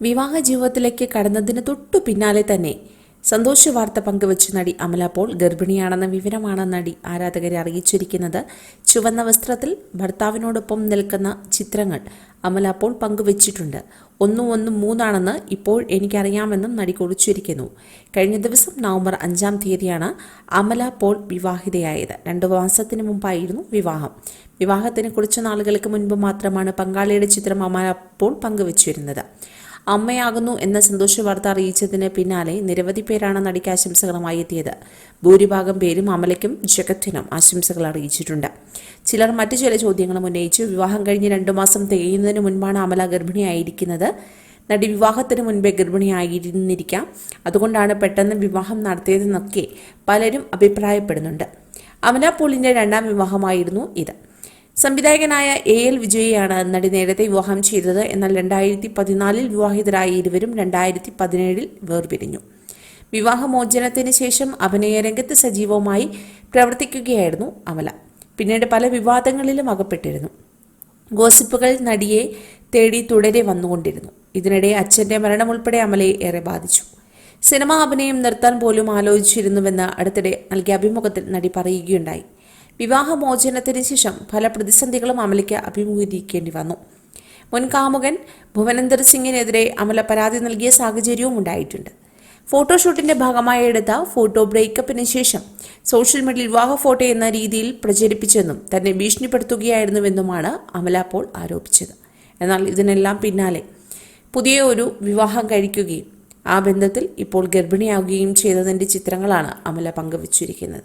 വിവാഹ ജീവിതത്തിലേക്ക് കടന്നതിന് തൊട്ടു പിന്നാലെ തന്നെ സന്തോഷ വാർത്ത പങ്കുവച്ച നടി അമല പോൾ ഗർഭിണിയാണെന്ന വിവരമാണ് നടി ആരാധകരെ അറിയിച്ചിരിക്കുന്നത്. ചുവന്ന വസ്ത്രത്തിൽ ഭർത്താവിനോടൊപ്പം നിൽക്കുന്ന ചിത്രങ്ങൾ അമല പോൾ പങ്കുവച്ചിട്ടുണ്ട്. ഒന്നും ഒന്നും മൂന്നാണെന്ന് ഇപ്പോൾ എനിക്കറിയാമെന്നും നടി കുറിച്ചിരിക്കുന്നു. കഴിഞ്ഞ ദിവസം നവംബർ അഞ്ചാം തീയതിയാണ് അമല പോൾ വിവാഹിതയായത്. രണ്ടു മാസത്തിന് മുമ്പായിരുന്നു വിവാഹം. വിവാഹത്തിന് കുറച്ച് നാളുകൾക്ക് മുൻപ് മാത്രമാണ് പങ്കാളിയുടെ ചിത്രം അമല പോൾ പങ്കുവച്ചിരുന്നത്. അമ്മയാകുന്നു എന്ന സന്തോഷ വാർത്ത അറിയിച്ചതിന് പിന്നാലെ നിരവധി പേരാണ് നടിക്ക് ആശംസകളുമായി എത്തിയത്. ഭൂരിഭാഗം പേരും അമലയ്ക്കും ജഗത്തിനും ആശംസകൾ അറിയിച്ചിട്ടുണ്ട്. ചിലർ മറ്റു ചില ചോദ്യങ്ങളും ഉന്നയിച്ചു. വിവാഹം കഴിഞ്ഞ് രണ്ടു മാസം തികയുന്നതിന് മുൻപാണ് അമല ഗർഭിണിയായിരിക്കുന്നത്. നടി വിവാഹത്തിന് മുൻപേ ഗർഭിണിയായിരുന്നിരിക്കാം. അതുകൊണ്ടാണ് പെട്ടെന്ന് വിവാഹം നടത്തിയതെന്നൊക്കെ പലരും അഭിപ്രായപ്പെടുന്നുണ്ട്. അമല പോളിന്റെ രണ്ടാം വിവാഹമായിരുന്നു ഇത്. സംവിധായകനായ എ എൽ വിജയയാണ് നടി നേരത്തെ വിവാഹം ചെയ്തത്. എന്നാൽ രണ്ടായിരത്തി പതിനാലിൽ വിവാഹിതരായ ഇരുവരും രണ്ടായിരത്തി പതിനേഴിൽ വേർപിരിഞ്ഞു. വിവാഹമോചനത്തിന് ശേഷം അഭിനയ രംഗത്ത് സജീവമായി പ്രവർത്തിക്കുകയായിരുന്നു അമല. പിന്നീട് പല വിവാദങ്ങളിലും അകപ്പെട്ടിരുന്നു. ഗോസിപ്പുകൾ നടിയെ തേടി തുടരെ വന്നുകൊണ്ടിരുന്നു. ഇതിനിടെ അച്ഛന്റെ മരണം ഉൾപ്പെടെ അമലയെ ഏറെ ബാധിച്ചു. സിനിമാ അഭിനയം നിർത്താൻ പോലും ആലോചിച്ചിരുന്നുവെന്ന് അടുത്തിടെ നൽകിയ അഭിമുഖത്തിൽ നടി പറയുകയുണ്ടായി. വിവാഹമോചനത്തിന് ശേഷം പല പ്രതിസന്ധികളും അമലയ്ക്ക് അഭിമുഖീകരിക്കേണ്ടി വന്നു. മുൻകാമുകൻ ഭുവനന്ദർ സിംഗിനെതിരെ അമല പരാതി നൽകിയ സാഹചര്യവും ഉണ്ടായിട്ടുണ്ട്. ഫോട്ടോഷൂട്ടിന്റെ ഭാഗമായി എടുത്ത ഫോട്ടോ ബ്രേക്കപ്പിന് ശേഷം സോഷ്യൽ മീഡിയയിൽ വിവാഹ ഫോട്ടോ എന്ന രീതിയിൽ പ്രചരിപ്പിച്ചെന്നും തന്നെ ഭീഷണിപ്പെടുത്തുകയായിരുന്നുവെന്നുമാണ് അമല പോൾ ആരോപിച്ചത്. എന്നാൽ ഇതിനെല്ലാം പിന്നാലെ പുതിയ ഒരു വിവാഹം കഴിക്കുകയും ആ ബന്ധത്തിൽ ഇപ്പോൾ ഗർഭിണിയാവുകയും ചെയ്തതിന്റെ ചിത്രങ്ങളാണ് അമല പങ്കുവച്ചിരിക്കുന്നത്.